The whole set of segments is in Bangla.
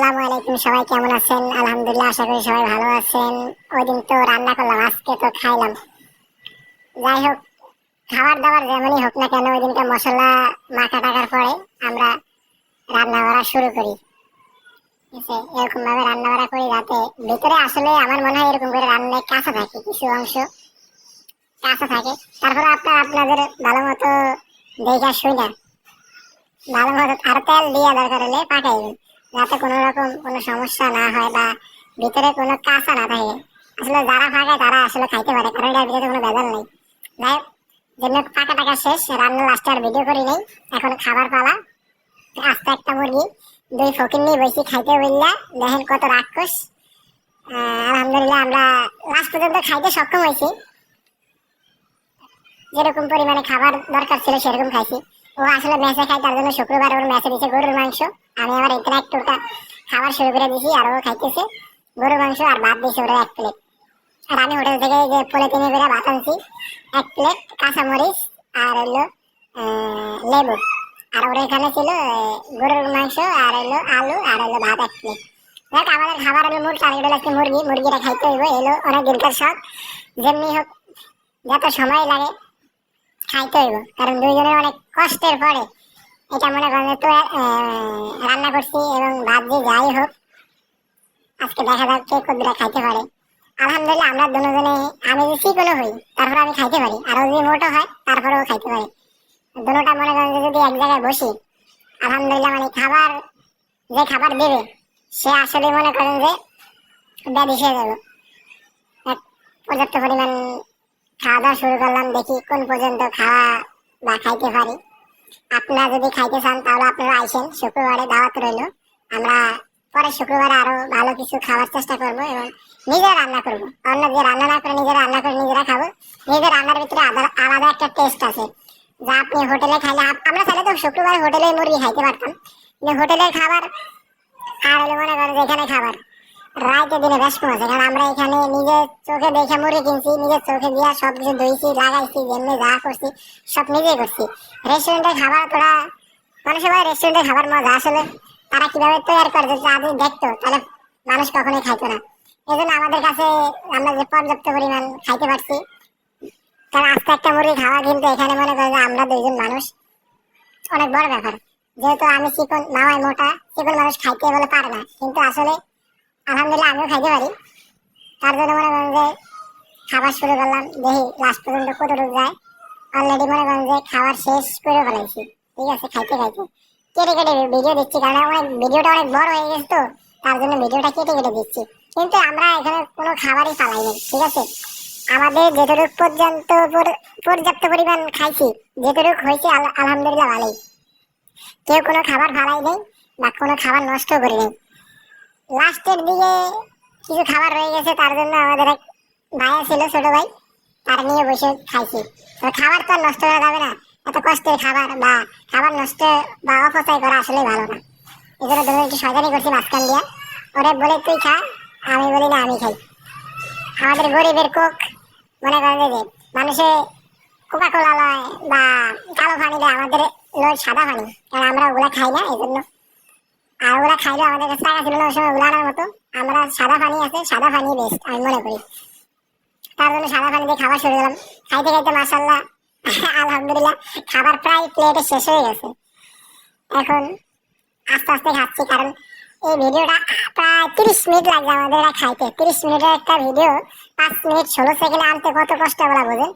আসসালামু আলাইকুম, সবাই কেমন আছেন? আলহামদুলিল্লাহ, আশা করি সবাই ভালো আছেন। ওই দিন তো রান্না করলাম, আজকে তো খাইলাম। যাই হোক খাবার দাবার যেমনই হোক না কেন ওই দিনকে মশলা মাখা টাকার পরে আমরা রান্না করা শুরু করি। এরকম ভাবে রান্না বাড়া করি যাতে ভিতরে আসলে আমার মনে হয় এরকম করে রান্নায় কাঁচা থাকে, কিছু অংশ কাঁচা থাকে। তারপরে আপনার, আপনাদের ভালো মতো দেখা শুই না। ভালো মতো আর তেল দিয়ে দরকার হলে পাঠাইবেন যাতে কোনো রকম কোনো সমস্যা না হয় বা ভিতরে কোনো কাঁচা না থাকে। আসলে যারা ফাঁকায় তারা আসলে খাইতে পারে, কারণ এটার ভিতরে কোনো ভেজাল নেই। যাই হোক, যেমন পাকা টাকা শেষ রান্না লাস্টে আর ভিডিও করি নেই, এখন খাবার পালা। আস্তে একটা মুরগি, দুই ফকির নিয়ে বসে খাইতে বললা দেখেন কত রাক্ষস। আলহামদুলিল্লাহ আমরা লাস্ট পর্যন্ত খাইতে সক্ষম হয়েছি। যেরকম পরিমাণে খাবার দরকার ছিল সেরকম খাইছি। ও আসলে ম্যাচে খাই তার জন্য শুক্রবার ওর ম্যাচে দিছে গরুর মাংস। আমি আবার এখানে একটু খাবার শুরু করে দিছি আর ও খাইতেছে গরুর মাংস আর ভাত দিয়েছে ওরা এক প্লেট আর আমি হোটেল থেকে যে পলিথিনে করে ভাত আনছি, এক প্লেট কাঁচামরিচ আর হলো লেবু। আর ওর এখানে ছিল গরুর মাংস আর হলো আলু আর হলো ভাত এক প্লেট দেখ আমাদের খাবার হলো মূল টার্গেট হলো আজকে মুরগি, মুরগিটা খাইতে হইব, এলো অনেক দিনকার শখ। যেমনি হোক, যত সময় লাগে খাইতে হইব কারণ দুইজনের অনেক কষ্টের পরে। এটা মনে করেন তো রান্না করছি এবং ভাত দিয়ে যাই হোক, আজকে দেখা যাক কে কতটা খাইতে পারে। আলহামদুলিল্লাহ আমরা দুজনে, আমি যে চিকনো হই, তারপর আমি খাইতে পারি। আর ও যদি মোটো হয়, তারপরেও খাইতে পারে। দুটোটা মনে করেন যদি এক জায়গায় বসি, আলহামদুলিল্লাহ মানে খাবার, যে খাবার দেবে, সে আসলে মনে করেন যে ব্যাধি হয়ে যাবে। পর্যাপ্ত পরিমাণ খাওয়া শুরু করলাম, দেখি কোন পর্যন্ত খাওয়া বা খাইতে পারি। আপনারা যদি খাইতে চান, তাহলে আপনারা আইসেন। শুক্রবারে দাওয়াত রইল। আমরা পরে শুক্রবারে আরও ভালো কিছু খাওয়ার চেষ্টা করব এবং নিজে রান্না করব। অন্য যে রান্না না করে নিজে রান্না করে নিজেরা খাব। নিজের রান্নার ভিতরে আলাদা- একটা টেস্ট আছে। যা আপনি হোটেলে খাইলে আমরা চাইলে তো শুক্রবারে হোটেলে মুরগি খাইতে পারতাম। কিন্তু হোটেলের খাবার আর মনে করেন যে এখানে খাবার। রাইতে দিনে বেশ কম আছে কারণ আমরা এখানে নিজের চোখে দেখে মুরগি কিনছি, নিজের চোখে দিয়া সব কিছু ধুইছি, লাগাইছি, যেমনি যা করছি, সব নিজেই করছি। রেস্টুরেন্টের খাবার তোরা মানুষ সবাই রেস্টুরেন্টের খাবার মজা। আসলে তারা কীভাবে তৈরি করে আগে দেখতো, তাহলে মানুষ কখনোই খাইতো না। এই জন্য আমাদের কাছে আমরা যে পর্যাপ্ত পরিমাণ খাইতে পারছি, কারণ আস্তে একটা মুরগি খাওয়া কিন্তু এখানে মনে করে আমরা দুইজন মানুষ, অনেক বড় ব্যাপার। যেহেতু আমি চিকন, মামাই মোটা, চিকন মানুষ খাইতে বলে পারে না। কিন্তু আসলে আলহামদুলিল্লাহ, আমিও খাইতে পারি। তার জন্য মনে করেন যে খাবার শুরু করলাম, দেখি লাস্ট পর্যন্ত কতটুকু যায়। অলরেডি মনে করেন যে খাবার শেষ করে ফেলাইছি ঠিক আছে, খাইতে খাইতে। কেটে কেটে ভিডিও দিচ্ছি, কারণ অনেক ভিডিওটা অনেক বড় হয়ে গেছে তো, তার জন্য ভিডিওটা কেটে কেটে দিচ্ছি। কিন্তু আমরা এখানে কোনো খাবারই ফালাই নেই, ঠিক আছে? আমাদের যেটুকু পর্যন্ত পর্যাপ্ত পরিমাণ খাইছি, যেটুকু হয়েছে আল- আলহামদুলিল্লাহ ভালোই। কেউ কোনো খাবার ফালাই নেই বা কোনো খাবার নষ্ট করে নেই। লাস্টের দিকে কিছু খাবার রয়ে গেছে, তার জন্য আমাদের এক ভাই ছিল, ছোট ভাই। তার নিয়ে বসে খাইছি। তো খাবার তো নষ্ট করা যাবে না। এত কষ্টের খাবার বা খাবার নষ্ট বা অপচয় করা আসলে ভালো না। এই জন্য তুমি একটু শয়তানি করছি মাঝখান দিয়া। ওরে বলে, তুই খা, আমি বলি, না, আমি খাই। আমাদের গরিবের কোক, মনে করেন যে মানুষে কোকা কোলা লয় বা কালো পানি দেয়, আমাদের সাদা পানি। কারণ আমরা ওগুলা খাই না, এই জন্য আর ওরা খাইলে আমাদের কাছে। টাকা ছিল না সময় উলানোর মতো। আমরা সাদা পানি আছে, সাদা পানি বেস্ট আমি মনে করি। তার জন্য সাদা পানি দিয়ে খাবার শুরু করলাম। খাইতে খাইতে মাসাল্লাহ আলহামদুলিল্লাহ, খাবার প্রায় প্লেটে শেষ হয়ে গেছে। এখন আস্তে আস্তে খাচ্ছি, কারণ এই ভিডিওটা প্রায় তিরিশ মিনিট লাগবে আমাদের এটা খাইতে। তিরিশ মিনিটের একটা ভিডিও, পাঁচ মিনিট, ষোলো সেকেন্ডে আনতে কত কষ্ট বলা বোঝেন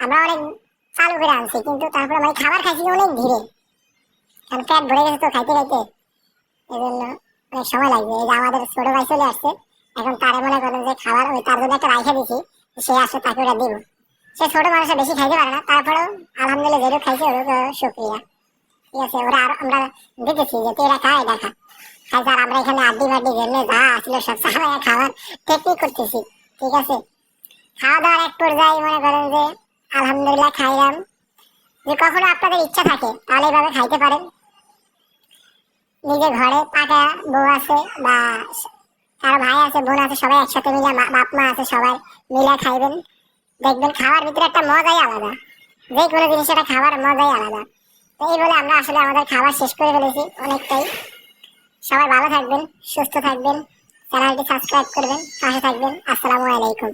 আমরা অনেক চালু করে আনছি, কিন্তু তারপরে মানে খাবার খাইছি অনেক ধীরে। কারণ পেট ভরে গেছে তো খাইতে খাইতে। এই জন্য অনেক সময় লাগবে। এই যে আমাদের ছোট ভাই চলে আসছে, এখন তারে মনে করেন যে খাবার ওই তার জন্য একটা রাইখে দিছি, সে আসে তাকে ওটা দিব। সে ছোট মানুষ বেশি খাইতে পারে না, তারপরেও আলহামদুলিল্লাহ যেটুকু খাইছে ওরকম শুক্রিয়া ঠিক আছে, ওরা আর আমরা দেখেছি যে তুই এটা খা এটা খা। খাইছে আর আমরা এখানে আড্ডি বাড্ডি জেনে যা আসলে সব চালায় খাবার টেকনিক করতেছি, ঠিক আছে? খাওয়া দাওয়ার এক পর্যায়ে মনে করেন যে আলহামদুলিল্লাহ খাইলাম। যে কখনো আপনাদের ইচ্ছা থাকে, তাহলে এইভাবে খাইতে পারেন। নিজের ঘরে পাকা বউ আছে বা কারও ভাই আছে, বোন আছে, সবাই একসাথে মিলে বাপ, মা আছে, সবাই মিলে খাইবেন। দেখবেন খাওয়ার ভিতরে একটা মজাই আলাদা। যে কোনো জিনিস একটা খাবার মজাই আলাদা। তো এই বলে আমরা আসলে আমাদের খাবার শেষ করে ফেলেছি অনেকটাই। সবাই ভালো থাকবেন, সুস্থ থাকবেন, চ্যানেলটি সাবস্ক্রাইব করবেন, পাশে থাকবেন। আসসালামু আলাইকুম।